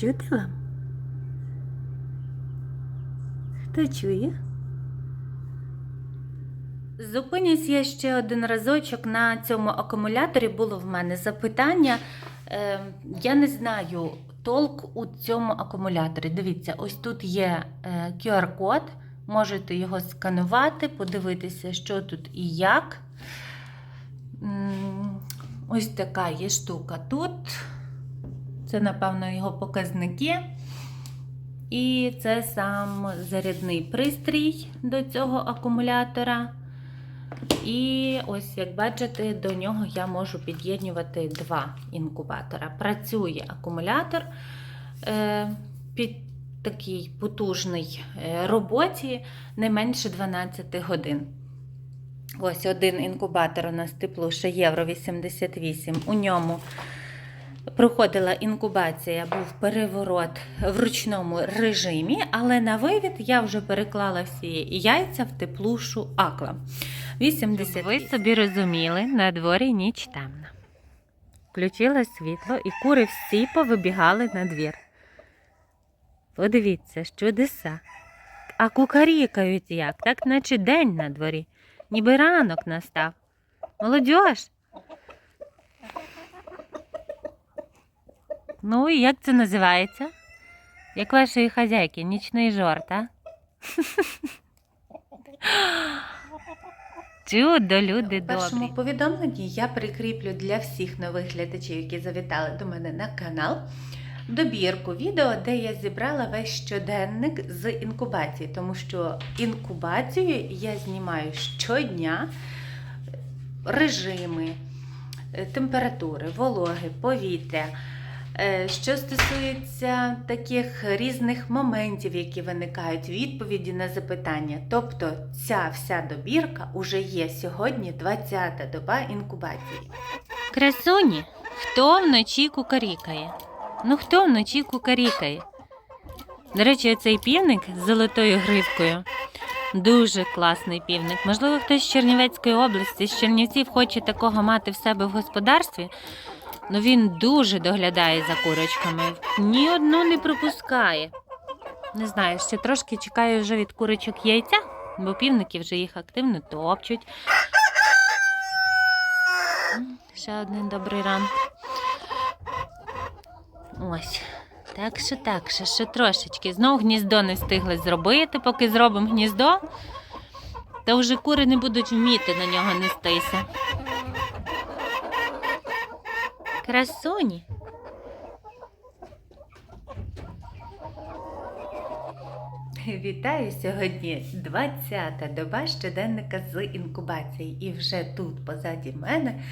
Чути вам? Хто чує? Зупинюсь я ще один разочок на цьому акумуляторі. Було в мене запитання. Е, я не знаю толк у цьому акумуляторі. Дивіться, ось тут є е, QR-код. Можете його сканувати, подивитися, що тут і як. Ось така є штука тут. Це, напевно, його показники. І це сам зарядний пристрій до цього акумулятора. І ось, як бачите, до нього я можу під'єднувати два інкубатора. Працює акумулятор е, під такій потужній е, роботі не менше 12 годин. Ось один інкубатор у нас теплуша Євро 88. У ньому проходила інкубація, був переворот в ручному режимі, але на вивід я вже переклала всі яйця в теплушу Аква. 80. Ви собі розуміли, на дворі ніч темна. Включила світло і кури всі повибігали на двір. Подивіться, чудеса. А кукарікають як, так наче день на дворі, ніби ранок настав. Молодьож. Ну і як це називається? Як вашої хазяйки, нічний жорт, а? Чудо, люди добрі. В першому повідомленні я прикріплю для всіх нових глядачів, які завітали до мене на канал, добірку відео, де я зібрала весь щоденник з інкубації, тому що інкубацію я знімаю щодня режими, е, температури, вологи, повітря. Е, Що стосується таких різних моментів, які виникають, відповіді на запитання. Тобто ця вся добірка уже є сьогодні 20-та доба інкубації. Красуні, хто вночі кукарікає? Ну хто вночі кукарікає? До речі, цей півник з золотою гривкою. Дуже класний півник. Можливо, хтось з Чернівецької області, з Чернівців хоче такого мати в себе в господарстві. Ну він дуже доглядає за курочками. Ні одну не пропускає. Не знаю, ще трошки чекаю вже від курочок яйця, бо півники вже їх активно топчуть. Ще один добрий ранок. Ось. Так що так, що, ще трошечки. Знов гніздо не встигли зробити, поки зробимо гніздо, то вже кури не будуть вміти на нього нестися. Красуні. Вітаю сьогодні 20-та доба щоденника з інкубації. І вже тут, позаді мене,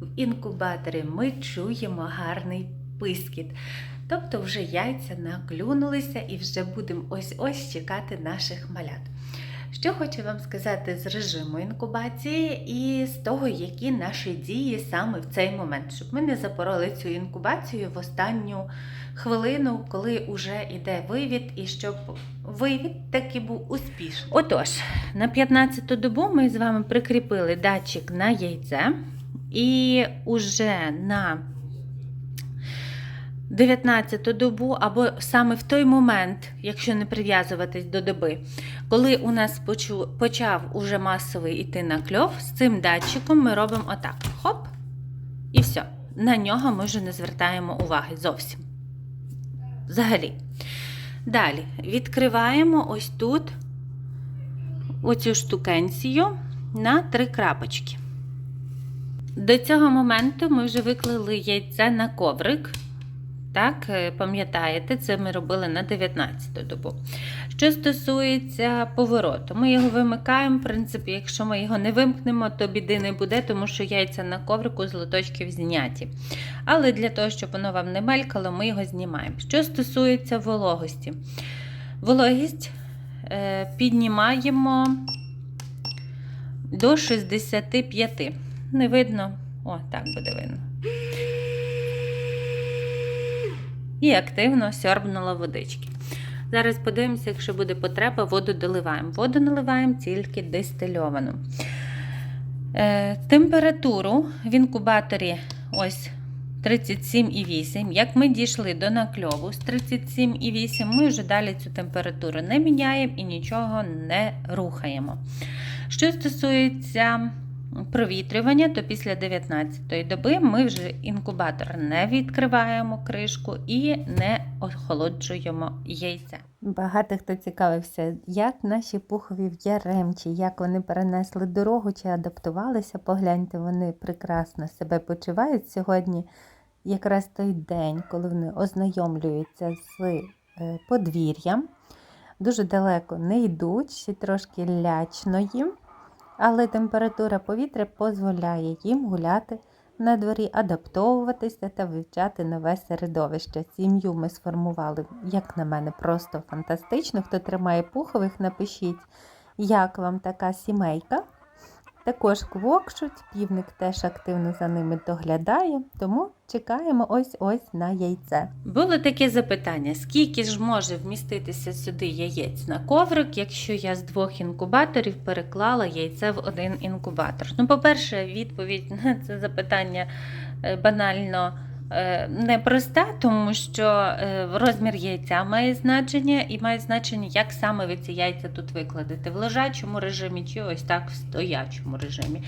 в інкубаторі ми чуємо гарний пискіт. Тобто вже яйця наклюнулися і вже будемо ось-ось чекати наших малят. Що хочу вам сказати з режиму інкубації і з того, які наші дії саме в цей момент, щоб ми не запороли цю інкубацію в останню хвилину, коли вже йде вивід, і щоб вивід таки був успішний. Отож, на 15-ту добу ми з вами прикріпили датчик на яйце, і уже на 19-ту добу, або саме в той момент, якщо не прив'язуватись до доби, коли у нас почав уже масовий іти накльов, з цим датчиком ми робимо отак: хоп, і все. На нього ми вже не звертаємо уваги зовсім. Взагалі. Далі відкриваємо ось тут оцю штукенцію на три крапочки. До цього моменту ми вже виклали яйце на коврик. Так, е, пам'ятаєте, це ми робили на 19 добу. Що стосується повороту, ми його вимикаємо. В принципі, якщо ми його не вимкнемо, то біди не буде, тому що яйця на коврику з лоточків зняті. Але для того, щоб воно вам не мелькало, ми його знімаємо. Що стосується вологості, вологість е, піднімаємо до 65. Не видно? О, так буде видно. І активно сьорбнула водички. Зараз подивимося, якщо буде потреба, воду доливаємо. Воду наливаємо тільки дистильовану. Е, температуру в інкубаторі ось 37,8. Як ми дійшли до накльову з 37,8, ми вже далі цю температуру не міняємо і нічого не рухаємо. Що стосується провітрювання, то після 19-ї доби ми вже інкубатор не відкриваємо кришку і не охолоджуємо яйця. Багато хто цікавився, як наші пухові в Яремчі, як вони перенесли дорогу чи адаптувалися. Погляньте, вони прекрасно себе почувають сьогодні. Якраз той день, коли вони ознайомлюються з е, подвір'ям. Дуже далеко не йдуть, ще трошки лячно їм, але температура повітря дозволяє їм гуляти на дворі, адаптовуватися та вивчати нове середовище. Сім'ю ми сформували, як на мене, просто фантастично. Хто тримає пухових, напишіть, як вам така сімейка. Також квокшуть, півник теж активно за ними доглядає, тому чекаємо ось-ось на яйце. Було таке запитання: скільки ж може вміститися сюди яєць на коврик, якщо я з двох інкубаторів переклала яйце в один інкубатор? Ну, по-перше, відповідь на це запитання е, банально непроста, тому що е, розмір яйця має значення і має значення, як саме ви ці яйця тут викладете в лежачому режимі чи ось так в стоячому режимі.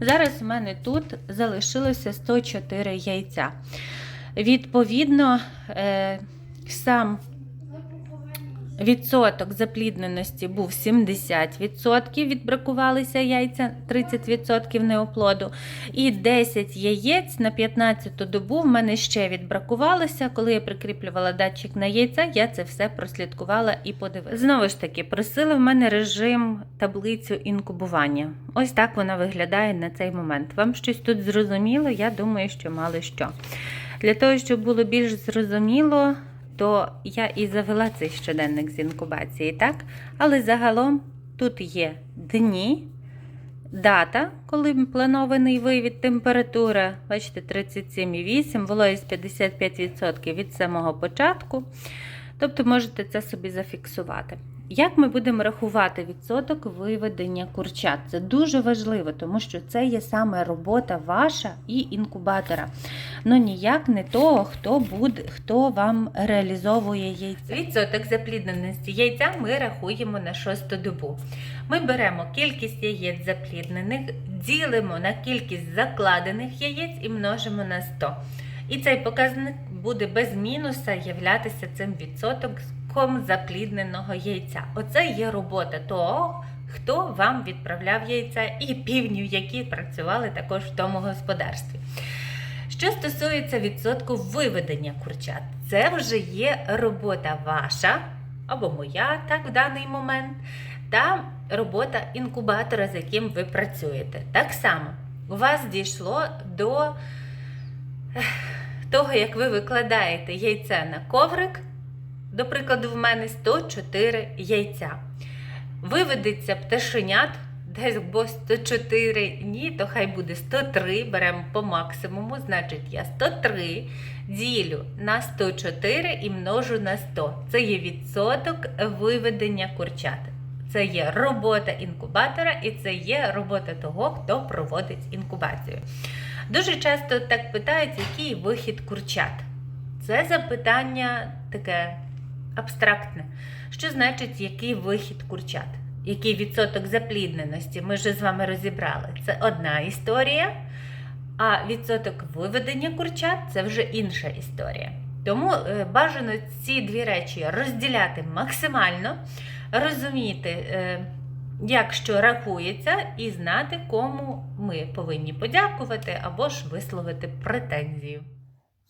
Зараз в мене тут залишилося 104 яйця. Відповідно, е, сам відсоток заплідненості був 70%, відбракувалися яйця, 30% неоплоду. І 10 яєць на 15-ту добу в мене ще відбракувалося. Коли я прикріплювала датчик на яйця, я це все прослідкувала і подивилася. Знову ж таки, просили в мене режим таблицю інкубування. Ось так вона виглядає на цей момент. Вам щось тут зрозуміло? Я думаю, що мало що. Для того, щоб було більш зрозуміло, то я і завела цей щоденник з інкубації, так? Але загалом тут є дні, дата, коли планований вивід, температура, бачите, 37,8, вологість 55% від самого початку. Тобто можете це собі зафіксувати. Як ми будемо рахувати відсоток виведення курчат? Це дуже важливо, тому що це є саме робота ваша і інкубатора. Ну ніяк не того, хто буде, хто вам реалізовує яйця. Відсоток заплідненості яйця ми рахуємо на шосту добу. Ми беремо кількість яєць запліднених, ділимо на кількість закладених яєць і множимо на 100. І цей показник буде без мінуса являтися цим відсотком заплідненого яйця. Оце є робота того, хто вам відправляв яйця, і півнів, які працювали також в тому господарстві. Що стосується відсотку виведення курчат, це вже є робота ваша або моя, так в даний момент, та робота інкубатора, з яким ви працюєте. Так само у вас дійшло до того, як ви викладаєте яйце на коврик. До прикладу, в мене 104 яйця. Виведеться пташенят, десь бо 104, ні, то хай буде 103, беремо по максимуму, значить я 103 ділю на 104 і множу на 100. Це є відсоток виведення курчат. Це є робота інкубатора і це є робота того, хто проводить інкубацію. Дуже часто так питають, який вихід курчат. Це запитання таке абстрактне. Що значить, який вихід курчат? Який відсоток заплідненості? Ми вже з вами розібрали. Це одна історія, а відсоток виведення курчат це вже інша історія. Тому е, бажано ці дві речі розділяти максимально, розуміти, е, як що рахується, і знати, кому ми повинні подякувати або ж висловити претензію.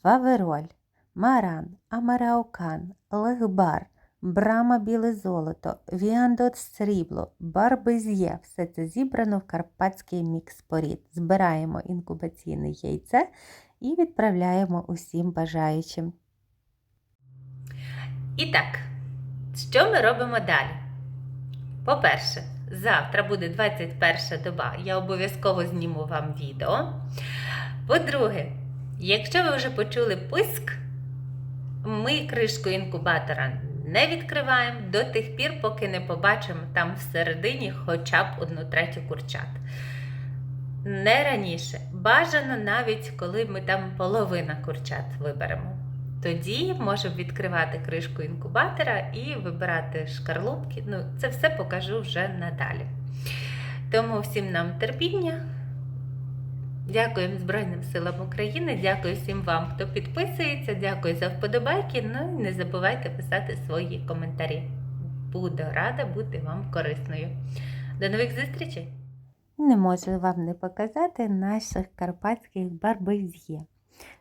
Фавероль, Маран, Амараукан, Легбар, Брама біле золото, Віандот срібло, Барбез'є. Все це зібрано в карпатський мікс порід. Збираємо інкубаційне яйце і відправляємо усім бажаючим. І так, що ми робимо далі? По-перше, завтра буде 21 доба. Я обов'язково зніму вам відео. По-друге, якщо ви вже почули писк, ми кришку інкубатора не відкриваємо до тих пір, поки не побачимо там всередині хоча б одну третю курчат. Не раніше. Бажано навіть коли ми там половина курчат виберемо. Тоді можемо відкривати кришку інкубатора і вибирати шкарлупки. Ну, це все покажу вже надалі. Тому всім нам терпіння. Дякуємо Збройним силам України, дякую всім вам, хто підписується, дякую за вподобайки. Ну і не забувайте писати свої коментарі. Буду рада бути вам корисною. До нових зустрічей! Не можу вам не показати наших карпатських барбез'є.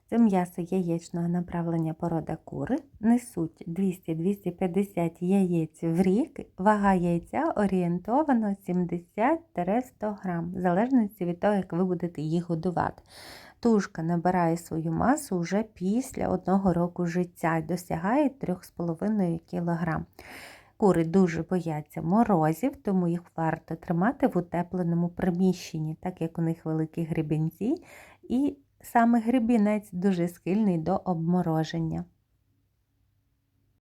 Це м'ясо яєчного направлення порода кури. Несуть 200-250 яєць в рік. Вага яйця орієнтовано 70-100 грам, в залежності від того, як ви будете їх годувати. Тушка набирає свою масу вже після одного року життя і досягає 3,5 кг. Кури дуже бояться морозів, тому їх варто тримати в утепленому приміщенні, так як у них великі гребінці, і саме грибінець дуже схильний до обмороження.